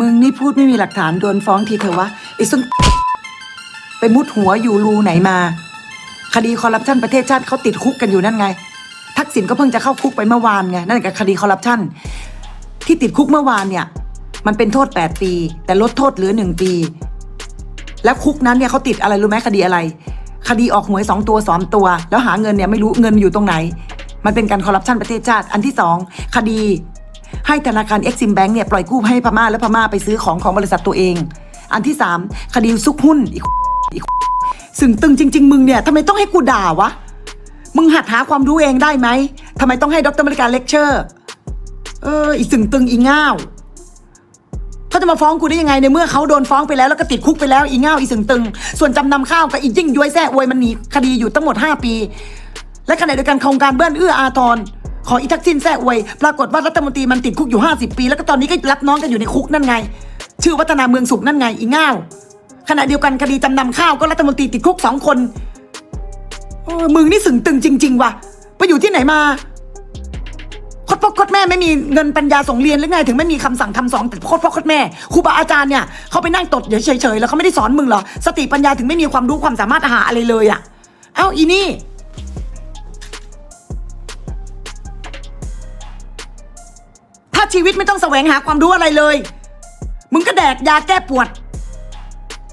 มึงนี่พูดไม่มีหลักฐานโดนฟ้องทีเถอะวะไอ้ส้นไปมุดหัวอยู่รูไหนมา คดีคอร์รัปชันประเทศชาติเขาติดคุกกันอยู่นั่นไง ทักษิณก็เพิ่งจะเข้าคุกไปเมื่อวานไงนั่นกับคดีคอร์รัปชันที่ติดคุกเมื่อวานเนี่ย มันเป็นโทษ 8 ปี แต่ลดโทษเหลือ 1 ปี แล้วคุกนั้นเนี่ยเขาติดอะไรรู้ไหมคดีอะไร คดีออกหวยสองตัวสองตัว แล้วหาเงินเนี่ยไม่รู้เงินอยู่ตรงไหน มันเป็นการคอร์รัปชันประเทศชาติอันที่สองคดี ให้ธนาคารเอ็กซิมแบงก์เนี่ยปล่อยกู้ให้พม่าแล้วพม่าไปซื้อของของบริษัทตัวเอง อันที่สามคดีซุกหุ้นอีกอีกสึงตึงจริง ๆ มึงเนี่ยทำไมต้องให้กูด่าวะ มึงหัดหาความรู้เองได้ไหมทำไมต้องให้ดรมริการเลคเชอร์ เออ อีสึงตึงอีง่าวเขาจะมาฟ้องกูได้ยังไงในเมื่อเขาโดนฟ้องไปแล้วแล้วก็ติดคุกไปแล้วอีง่าวอีสึงตึง ส่วนจำนำข้าวกับอียิ่งย้วยแซ่อวยมันหนีคดีอยู่ทั้งหมด 5 ปี และขณะเดียวกันโครงการเบื้อนเอื้ออาทร ขออีทักษิณแซ่อวยปรากฏว่ารัฐมนตรีมันติดคุกอยู่ 50 ปี แล้วก็ตอนนี้ก็รับน้องกันอยู่ในคุกนั่นไง ชื่อวัฒนาเมืองสุขนั่นไงอีง่าวขณะเดียวกันคดีจำนำข้าวก็รัฐมนตรีติดคุกสองคนมึงนี่สึงตึงจริง ๆว่ะไปอยู่ที่ไหนมาโคตรพ่อโคตรแม่ไม่มีเงินปัญญาส่งเรียนหรือไงถึงไม่มีคำสั่งคำสอนแต่โคตรพ่อโคตรแม่ครูบาอาจารย์เนี่ยเขาไปนั่งตดเฉยๆแล้วเขาไม่ได้สอนมึงเหรอสติปัญญาถึงไม่มีความรู้ความสามารถหาอะไรเลยอะ่ะ เอ้าอีนี่ ถ้าชีวิตไม่ต้องแสวงหาความรู้อะไรเลย มึงก็แดกยาแก้ปวด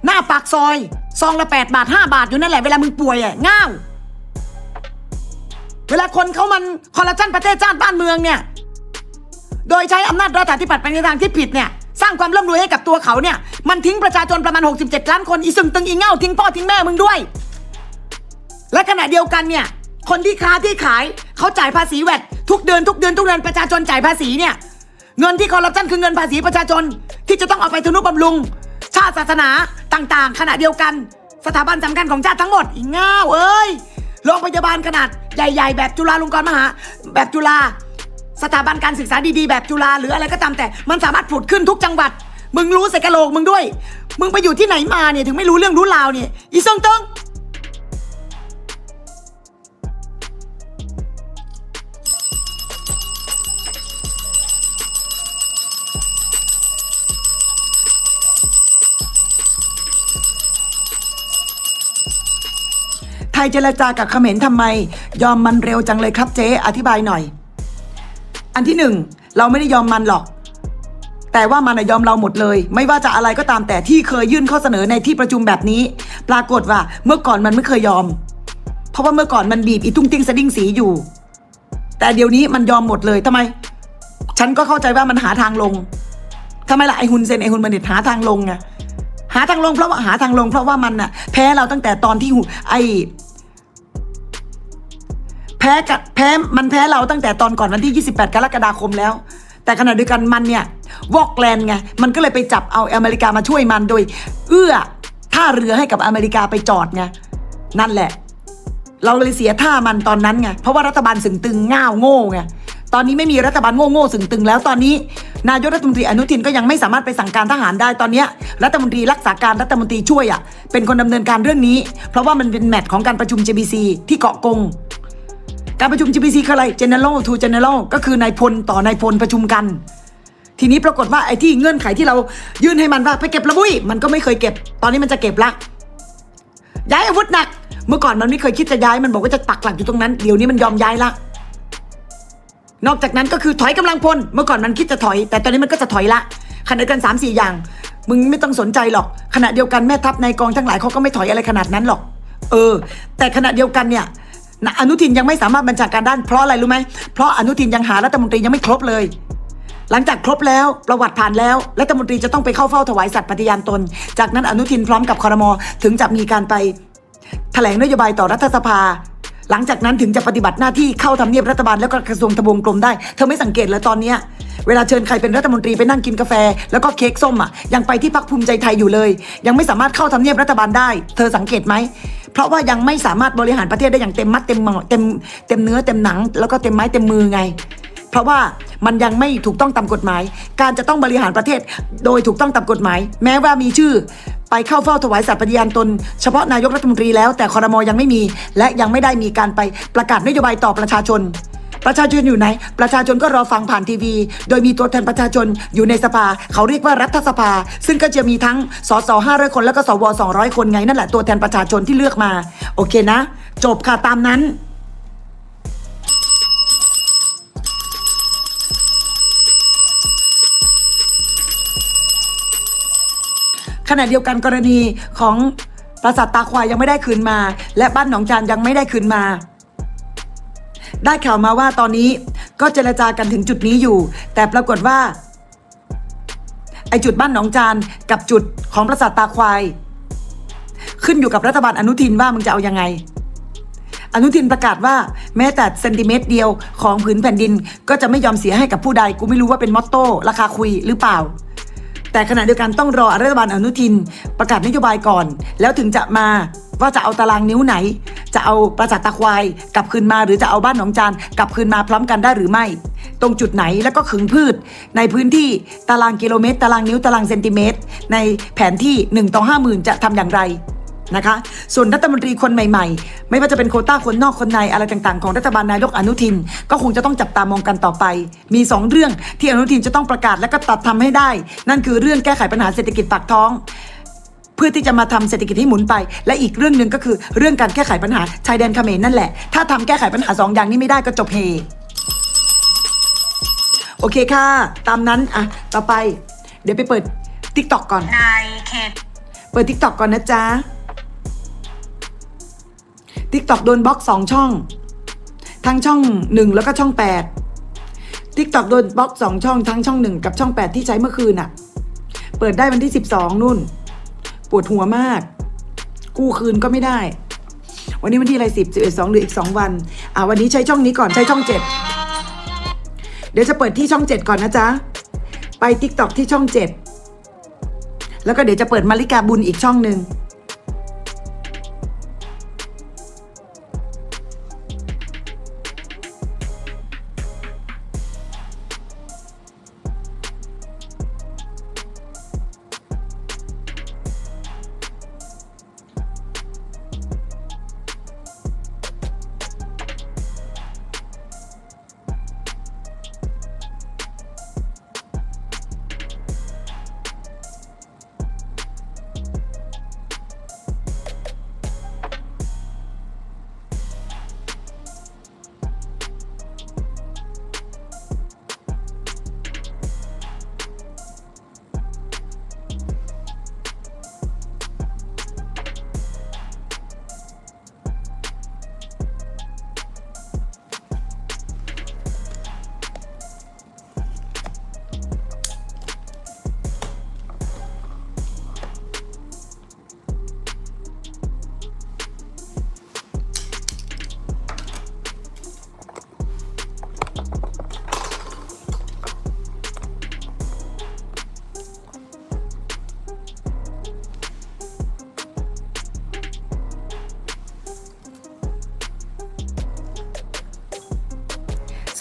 หน้าปากซอยซองละแปดบาทห้าบาทอยู่นั่นแหละเวลามึงป่วยอะง่าวเวลาคนเขามันคอร์รัปชันประเทศชาติบ้านเมืองเนี่ย โดยใช้อำนาจรัฐาธิปัตย์ไปในทางที่ผิดเนี่ยสร้างความร่ำรวยให้กับตัวเขาเนี่ย มันทิ้งประชาชนประมาณ 67 ล้านคนอีซึงตึงอีเง่าทิ้งพ่อทิ้งแม่มึงด้วย และขณะเดียวกันเนี่ย คนที่ค้าที่ขายเขาจ่ายภาษีแวดทุกเดือนทุกเดือนทุกเดือนประชาชนจ่ายภาษีเนี่ย เงินที่คอร์รัปชันคือเงินภาษีประชาชน ที่จะต้องเอาไปทนุบำรุง ชาติศาสนาต่างๆ ขณะเดียวกัน สถาบันสำคัญของชาติทั้งหมดอีง่าวเอ้ยโรงพยาบาลขนาดใหญ่ ๆ แบบจุฬาลงกรณ์มหา แบบจุฬาสถาบันการศึกษาดีๆ แบบจุฬาหรืออะไรก็ตามแต่ มันสามารถผุดขึ้นทุกจังหวัด มึงรู้ใส่กะโหลกมึงด้วย มึงไปอยู่ที่ไหนมาเนี่ยถึงไม่รู้เรื่องรู้ราวเนี่ยอีซงตง ยเจรจากับเขมรทำไม ยอมมันเร็วจังเลยครับเจ๊อธิบายหน่อย อันที่หนึ่งเราไม่ได้ยอมมันหรอก แต่ว่ามันอะยอมเราหมดเลย ไม่ว่าจะอะไรก็ตามแต่ที่เคยยื่นข้อเสนอในที่ประชุมแบบนี้ ปรากฏว่าเมื่อก่อนมันไม่เคยยอม เพราะว่าเมื่อก่อนมันบีบอีตุ้งติ้งสะดิ้งสีอยู่ แต่เดี๋ยวนี้มันยอมหมดเลยทำไม ฉันก็เข้าใจว่ามันหาทางลงทำไมล่ะไอฮุนเซนไอฮุนบันเดตหาทางลงไงหาทางลงเพราะว่าหาทางลงเพราะว่ามันน่ะแพ้เราตั้งแต่ตอนที่ไอ แพ้กับแพ้มันแพ้เราตั้งแต่ตอนก่อนวันที่ 28 กรกฎาคมแล้ว แต่ขณะเดียวกันมันเนี่ยวอกแลนไงมันก็เลยไปจับเอาอเมริกามาช่วยมันโดย เอื้อท่าเรือให้กับอเมริกาไปจอดไงนั่นแหละ เราเลยเสียท่ามันตอนนั้นไงเพราะว่ารัฐบาลสึงตึงง่าวโง่ไงตอนนี้ไม่มีรัฐบาลโง่โง่สึงตึงแล้วตอนนี้ นายกรัฐมนตรีอนุทินก็ยังไม่สามารถไปสั่งการทหารได้ตอนนี้รัฐมนตรีรักษาการรัฐมนตรีช่วยอะเป็นคนดำเนินการเรื่องนี้ เพราะว่ามันเป็นแมตช์ของการประชุม JBC ที่เกาะกง การประชุม GPC คืออะไร General to General ก็คือนายพลต่อนายพลประชุมกัน ทีนี้ปรากฏว่าไอ้ที่เงื่อนไขที่เรายื่นให้มันว่าไปเก็บระบุยมันก็ไม่เคยเก็บ ตอนนี้มันจะเก็บละย้ายอาวุธหนัก เมื่อก่อนมันไม่เคยคิดจะย้ายมันบอกว่าจะปักหลักอยู่ตรงนั้นเดี๋ยวนี้มันยอมย้ายละนอกจากนั้นก็คือถอยกำลังพล เมื่อก่อนมันคิดจะถอย แต่ตอนนี้มันก็จะถอยละขณะเดียวกัน3ามสี่อย่าง มึงไม่ต้องสนใจหรอก ขณะเดียวกันแม่ทัพนายกองทั้งหลายเขาก็ไม่ถอยอะไรขนาดนั้นหรอก เออ แต่ขณะเดียวกันเนี่ย นะอนุทินยังไม่สามารถบัญชาการด้านเพราะอะไรรู้ไหมเพราะอนุทินยังหารัฐมนตรียังไม่ครบเลย หลังจากครบแล้วประวัติผ่านแล้วรัฐมนตรีจะต้องไปเข้าเฝ้าถวายสัตย์ปฏิญาณตน จากนั้นอนุทินพร้อมกับคอรมอถึงจะมีการไปแถลงนโยบายต่อรัฐสภา หลังจากนั้นถึงจะปฏิบัติหน้าที่เข้าทำเนียบรัฐบาลแล้วก็กระทรวงทบวงกรมได้ เธอไม่สังเกตเลยตอนเนี้ยเวลาเชิญใครเป็นรัฐมนตรีไปนั่งกินกาแฟ แล้วก็เค้กส้มอะยังไปที่พักภูมิใจไทยอยู่เลย ยังไม่สามารถเข้าทำเนียบรัฐบาลได้ เธอสังเกตไหม เพราะว่ายังไม่สามารถบริหารประเทศได้อย่างเต็มมัดเต็มเต็มเต็มเนื้อเต็มหนัง แล้วก็เต็มไม้เต็มมือไง เพราะว่ามันยังไม่ถูกต้องตามกฎหมาย การจะต้องบริหารประเทศโดยถูกต้องตามกฎหมาย แม้ว่ามีชื่อไปเข้าเฝ้าถวายสัตย์ปฏิญาณตน เฉพาะนายกรัฐมนตรีแล้วแต่คอรมอยังไม่มี และยังไม่ได้มีการไปประกาศนโยบายต่อประชาชน ประชาชนอยู่ไหน ประชาชนก็รอฟังผ่านทีวี โดยมีตัวแทนประชาชนอยู่ในสภา เขาเรียกว่ารัฐสภา ซึ่งก็จะมีทั้งสส500คนแล้วก็สว200คนไงนั่นแหละตัวแทนประชาชนที่เลือกมา โอเคนะ จบค่ะตามนั้นขณะเดียวกันกรณีของปราสาทตาควายยังไม่ได้คืนมา และบ้านหนองจานยังไม่ได้คืนมา ได้ข่าวมาว่าตอนนี้ก็เจรจากันถึงจุดนี้อยู่ แต่ปรากฏว่า ไอจุดบ้านหนองจานกับจุดของปราสาทตาควาย ขึ้นอยู่กับรัฐบาลอนุทินว่ามึงจะเอายังไง อนุทินประกาศว่าแม้แต่เซนติเมตรเดียวของผืนแผ่นดิน ก็จะไม่ยอมเสียให้กับผู้ใดกูไม่รู้ว่าเป็นมอตโต้ราคาคุยหรือเปล่า แต่ขณะเดียวกันต้องรอรัฐบาลอนุทิน ประกาศนโยบายก่อน แล้วถึงจะมาว่าจะเอาตารางนิ้วไหน จะเอาประสาทตาควายกลับคืนมาหรือจะเอาบ้านหนองจานกลับคืนมาพร้อมกันได้หรือไม่ ตรงจุดไหนแล้วก็ขึงพืช ในพื้นที่ตารางกิโลเมตร ตารางนิ้วตารางเซนติเมตร ในแผนที่1ต่อ50,000 จะทำอย่างไร นะคะ ส่วนรัฐมนตรีคนใหม่ๆ ไม่ว่าจะเป็นโควต้าคนนอกคนในอะไรต่างๆ ของรัฐบาลนายกอนุทิน ก็คงจะต้องจับตามองกันต่อไป มี 2 เรื่องที่อนุทินจะต้องประกาศและก็ตัดทำให้ได้ นั่นคือเรื่องแก้ไขปัญหาเศรษฐกิจปากท้อง เพื่อที่จะมาทำเศรษฐกิจให้หมุนไป และอีกเรื่องหนึ่งก็คือเรื่องการแก้ไขปัญหาชายแดนเขมรนั่นแหละ ถ้าทำแก้ไขปัญหาสองอย่างนี้ไม่ได้ก็จบเฮโอเคค่ะ ตามนั้นอะต่อไป เดี๋ยวไปเปิด t ิ k t o k ก่อนนายเขตเปิด t ิ k t o k ก่อนนะจ๊ะ t ิ k t o k โดนบล็อกสองช่อง ทั้งช่องหนึ่งแล้วก็ช่องแปด t ิ k t o k โดนบล็อกสองช่องทั้งช่องหนึ่งกับช่องแปดที่ใช้เมื่อคืนอะเปิดได้วันที่สิบสองนู่น ปวดหัวมาก กู้คืนก็ไม่ได้ วันนี้วันที่อะไรสิบสิบเอ็ดสองหรืออีกสองวัน อ่าวันนี้ใช้ช่องนี้ก่อนใช้ช่องเจ็ดเดี๋ยวจะเปิดที่ช่องเจ็ดก่อนนะจ๊ะ ไป t ิ k t o k ที่ช่องเจ็ดแล้วก็เดี๋ยวจะเปิดมาริกาบุญอีกช่องหนึ่ง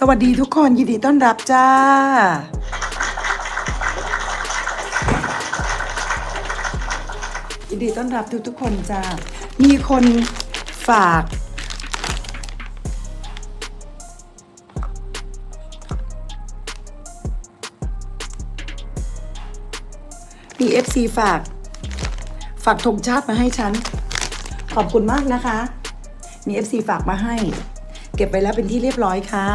วัสดีทุกคนยินดีต้อนรับจ้า ยินดีต้อนรับทุกทุกคนจ้า มีคนฝาก มี FC ฝาก ฝากธงชาติมาให้ฉัน ขอบคุณมากนะคะ มี FC ฝากมาให้ เก็บไปแล้วเป็นที่เรียบร้อยค่ะ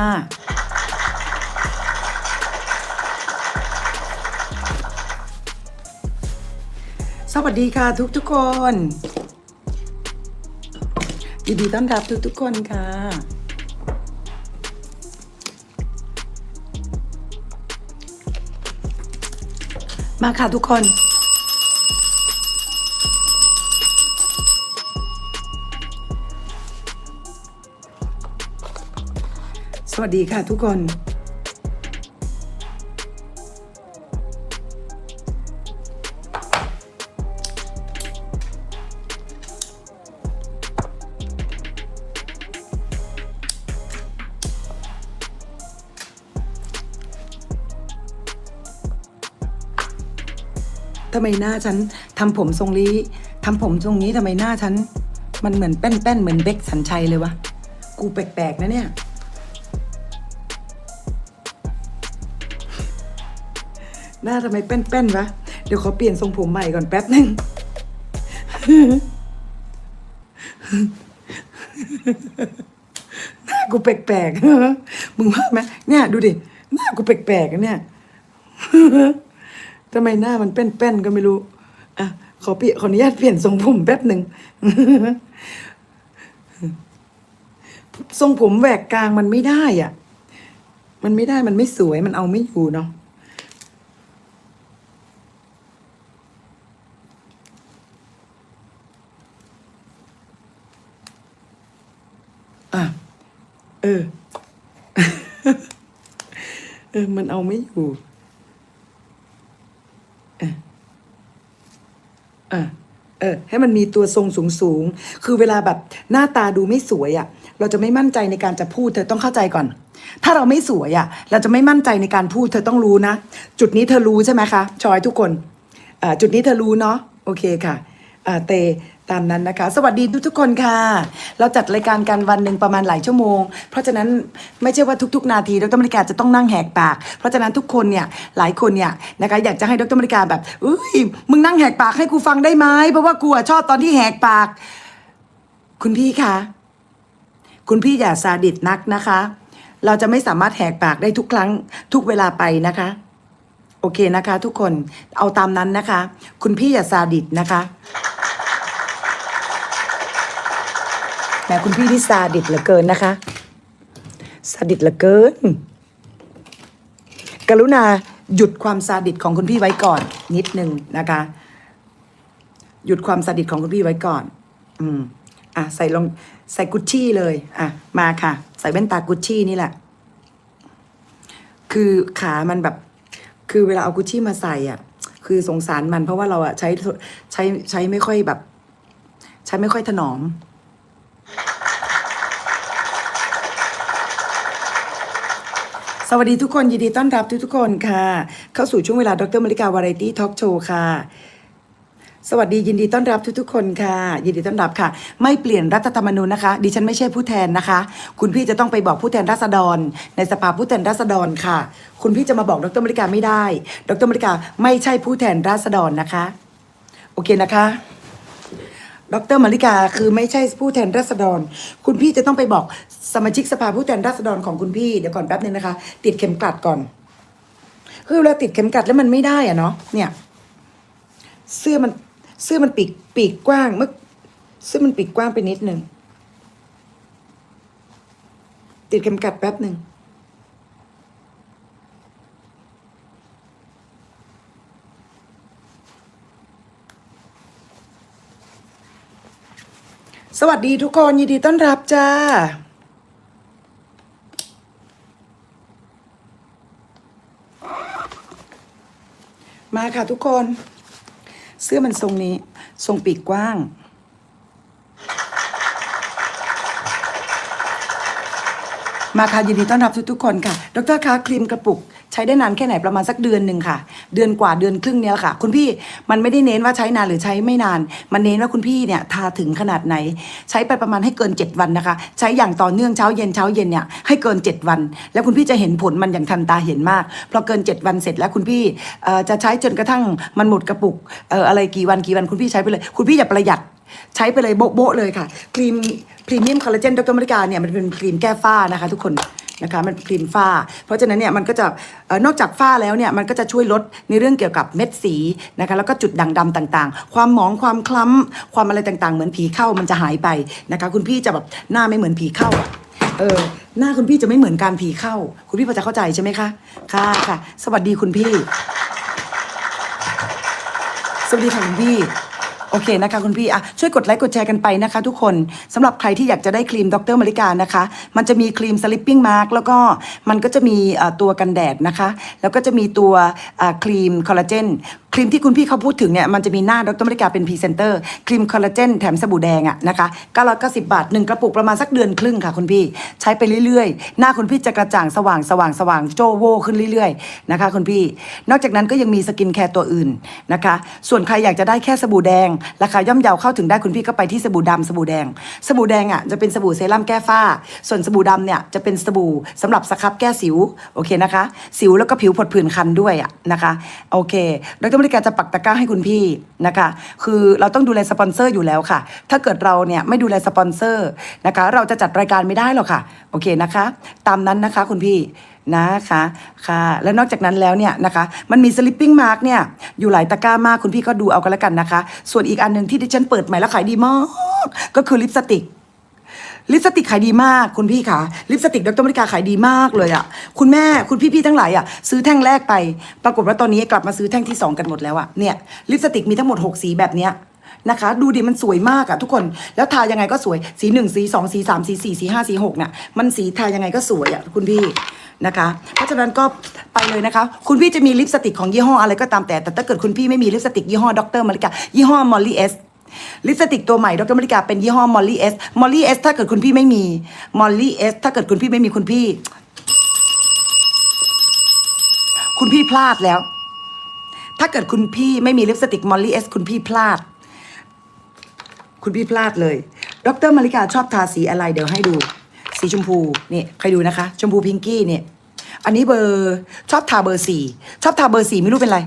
สวัสดีค่ะทุกทุกคนยินดีต้อนรับทุกทุกคนค่ะ มาค่ะทุกคนสวัสดีค่ะทุกคน ทำไมหน้าฉันทำผมทรงนี้ทำผมทรงนี้ทำไมหน้าฉัน มันเหมือนแป้นๆเหมือนเบคสันชัยเลยวะ กูแปลกๆนะเนี่ย หน้าทำไมแป้นๆวะ เดี๋ยวขอเปลี่ยนทรงผมใหม่ก่อนแป๊บหนึ่งหน้ากูแปลกๆมึงว่าไหมเนี่ยดูดิ หน้ากูแปลกๆเนี่ย ทำไมหน้ามันแป้นๆก็ไม่รู้อะขอเปลี่ยนขออนุญาตเปลี่ยนทรงผมแป๊บหนึ่งทรงผมแหวกกลางมันไม่ได้อะ มันไม่ได้มันไม่สวยมันเอาไม่อยู่เนาะอะเออ เออ มันเอาไม่อยู่ เออ เออ เออให้มันมีตัวทรงสูงสูงคือเวลาแบบหน้าตาดูไม่สวยอะ่ะ เราจะไม่มั่นใจในการจะพูดเธอต้องเข้าใจก่อน ถ้าเราไม่สวยอะ่ะ เราจะไม่มั่นใจในการพูดเธอต้องรู้นะ จุดนี้เธอรู้ใช่ไหมคะชอยทุกคนอ่าจุดนี้เธอรู้เนาะโอเคค่ะอ่าเต ตามนั้นนะคะ สวัสดีทุกทุกๆคนค่ะ เราจัดรายการกันวันหนึ่งประมาณหลายชั่วโมง เพราะฉะนั้นไม่ใช่ว่าทุก ๆ นาทีดรมริกาจะต้องนั่งแหกปาก เพราะฉะนั้นทุกคนเนี่ยหลายคนเนี่ยนะคะอยากจะให้ดรมริกาแบบอุ้ยมึงนั่งแหกปากให้กูฟังได้ไหมเพราะว่ากูชอบตอนที่แหกปาก คุณพี่คะคุณพี่อย่าซาดิสนักนะคะ เราจะไม่สามารถแหกปากได้ทุกครั้งทุกเวลาไปนะคะโอเคนะคะ ทุกคนเอาตามนั้นนะคะ คุณพี่อย่าซาดิสนะคะ แหมคุณพี่ที่ซาดิสเหลือเกินนะคะซาดิสเหลือเกิน กรุณาหยุดความซาดิสของคุณพี่ไว้ก่อน นิดนึงนะคะ หยุดความซาดิสของคุณพี่ไว้ก่อน อืม อะใส่ลงใส่กุชชี่เลย อะ มาค่ะ ใส่แว่นตากุชชี่นี่แหละ คือขามันแบบ คือเวลาเอากุชชี่มาใส่อะ คือสงสารมันเพราะว่าเราอะใช้ใช้ใช้ไม่ค่อยแบบ ใช้ไม่ค่อยถนอม สวัสดีทุกคน ยินดีต้อนรับทุกทุกๆคนค่ะ เข้าสู่ช่วงเวลาดรมริกาวาไรตี้ทอล์กโชว์ค่ะ สวัสดียินดีต้อนรับทุกๆคนค่ะ ยินดีต้อนรับค่ะ ไม่เปลี่ยนรัฐธรรมนูญนะคะ ดิฉันไม่ใช่ผู้แทนนะคะ คุณพี่จะต้องไปบอกผู้แทนราษฎร ในสภาผู้แทนราษฎรค่ะ คุณพี่จะมาบอกดรมริกาไม่ได้ ดรมริกาไม่ใช่ผู้แทนราษฎรนะคะ โอเคนะคะ ดรมาริกาคือไม่ใช่ผู้แทนราษฎร คุณพี่จะต้องไปบอกสมาชิกสภาผู้แทนราษฎรของคุณพี่เดี๋ยวก่อนแป๊บนึงนะคะ ติดเข็มกลัดก่อนคือเวลาติดเข็มกลัดแล้วมันไม่ได้อะเนาะเนี่ย เสื้อมันเสื้อมันปีกปีกกว้างเมื่อเสื้อมันปีกกว้างไปนิดหนึ่งติดเข็มกลัดแป๊บหนึ่ง สวัสดีทุกคนยินดีต้อนรับจ้า มาค่ะทุกคน เสื้อมันทรงนี้ ทรงปีกกว้าง มาค่ะยินดีต้อนรับทุกๆคนค่ะ ดรคะครีมกระปุก ใช้ได้นานแค่ไหนประมาณสักเดือนหนึ่งค่ะ เดือนกว่าเดือนครึ่งเนี้ยค่ะ คุณพี่มันไม่ได้เน้นว่าใช้นานหรือใช้ไม่นาน มันเน้นว่าคุณพี่เนี่ยทาถึงขนาดไหน ใช้ไปประมาณให้เกิน 7 วันนะคะ ใช้อย่างต่อเนื่องเช้าเย็นเช้าเย็นเนี่ยให้เกิน 7 วัน แล้วคุณพี่จะเห็นผลมันอย่างทันตาเห็นมากพอเกิน 7 วันเสร็จแล้วคุณพี่จะใช้จนกระทั่งมันหมดกระปุกอะไรกี่วันกี่วันคุณพี่ใช้ไปเลย คุณพี่อย่าประหยัด ใช้ไปเลยโบ๊ะเลยค่ะ ครีมพรีเมียมคอลลาเจนดรมริกาเนี่ยมันเป็นครีมแก้ฝ้านะคะทุกคนนะคะมันครีมฝ้า เพราะฉะนั้นเนี่ยมันก็จะออนอกจากฝ้าแล้วเนี่ยมันก็จะช่วยลดในเรื่องเกี่ยวกับเม็ดสีนะคะแล้วก็จุดด่างดำต่างๆ ความหมองความคล้ำความอะไรต่างๆ เหมือนผีเข้ามันจะหายไปนะคะคุณพี่จะแบบหน้าไม่เหมือนผีเข้าเออหน้าคุณพี่จะไม่เหมือนการผีเข้า คุณพี่พอจะเข้าใจใช่ไหมคะค่ะค่ะ สวัสดีคุณพี่ สวัสดีค่ะคุณพี่ โอเคนะคะคุณพี่อะช่วยกดไลค์กดแชร์กันไปนะคะ ทุกคนสำหรับใครที่อยากจะได้ครีมดรมาริกานะคะ มันจะมีครีมสลิปปิ้งมาร์กแล้วก็มันก็จะมีตัวกันแดดนะคะ แล้วก็จะมีตัวครีมคอลลาเจนครีมที่คุณพี่เขาพูดถึงเนี่ยมันจะมีหน้าดรมริกาเป็นพรีเซนเตอร์ครีมคอลลาเจนแถมสบู่แดงอะนะคะ990 บาทหนึ่งกระปุกประมาณสักเดือนครึ่งค่ะคุณพี่ ใช้ไปเรื่อยๆ หน้าคุณพี่จะกระจ่างสว่างสว่างสว่างโจโวขึ้นเรื่อยๆนะคะคุณพี่ นอกจากนั้นก็ยังมีสกินแคร์ตัวอื่นนะคะ ส่วนใครอยากจะได้แค่สบู่แดงราคาย่อมเยาเข้าถึงได้คุณพี่ก็ไปที่สบู่ดำสบู่แดง สบู่แดงอะจะเป็นสบู่เซรั่มแก้ฝ้า ส่วนสบู่ดำเนี่ยจะเป็นสบู่สำหรับสครับแก้สิวโอเคนะคะ สิวแล้วก็ผิวผดผื่นคันด้วยอะนะคะโอเคดรบริการจะปักตะกร้าให้คุณพี่นะคะ คือเราต้องดูแลสปอนเซอร์อยู่แล้วค่ะ ถ้าเกิดเราเนี่ยไม่ดูแลสปอนเซอร์นะคะ เราจะจัดรายการไม่ได้หรอกค่ะโอเคนะคะ ตามนั้นนะคะคุณพี่ นะคะค่ะแล้วนอกจากนั้นแล้วเนี่ยนะคะมันมีสลิปปิ้งมาร์กเนี่ยอยู่หลายตะกร้ามากคุณพี่ก็ดูเอากันแล้วกันนะคะ ส่วนอีกอันหนึ่งที่ดิฉันเปิดใหม่แล้วขายดีมาก ก็คือลิปสติกลิปสติกขายดีมากคุณพี่คะลิปสติกดรมริกาขายดีมากเลยอะ่ะคุณแม่คุณพี่ๆทั้งหลายอะ่ะซื้อแท่งแรกไป ปรากฏว่าตอนนี้กลับมาซื้อแท่งที่ 2 กันหมดแล้วอะ่ะเนี่ยลิปสติกมีทั้งหมด 6 สีแบบเนี้ย นะคะ ดูดิมันสวยมากอะ่ะทุกคนแล้วทายังไงก็สวยสีหนึ่งสีสองสีสามสีสี่สีห้าสีหกเนี่ยมันสีทายังไงก็สวยอะ่ะคุณพี่นะคะ เพราะฉะนั้นก็ไปเลยนะคะ คุณพี่จะมีลิปสติกของยี่ห้ออะไรก็ตามแต่ แต่ถ้าเกิดคุณพี่ไม่มีลิปสติกยี่ห้อดรมาริกายี่ห้อมอลลี่เอสลิปสติกตัวใหม่ดรมาริกาเป็นยี่ห้อมอลลี่เอสมอลลี่เอสถ้าเกิดคุณพี่ไม่มีมอลลี่เอสถ้าเกิดคุณพี่ไม่มีคุณพี่ คุณพี่พลาดแล้ว ถ้าเกิดคุณพี่ไม่มีลิปสติกมอลลี่เอสคุณพี่พลาด คุณพี่พลาดเลย ดรมาริกาชอบทาสีอะไร เดี๋ยวให้ดู สีชมพูนี่ใครดูนะคะ ชมพูพิงกี้เนี่ยอันนี้เบอร์ชอบทาเบอร์สี่ชอบทาเบอร์สี่ไม่รู้เป็นไร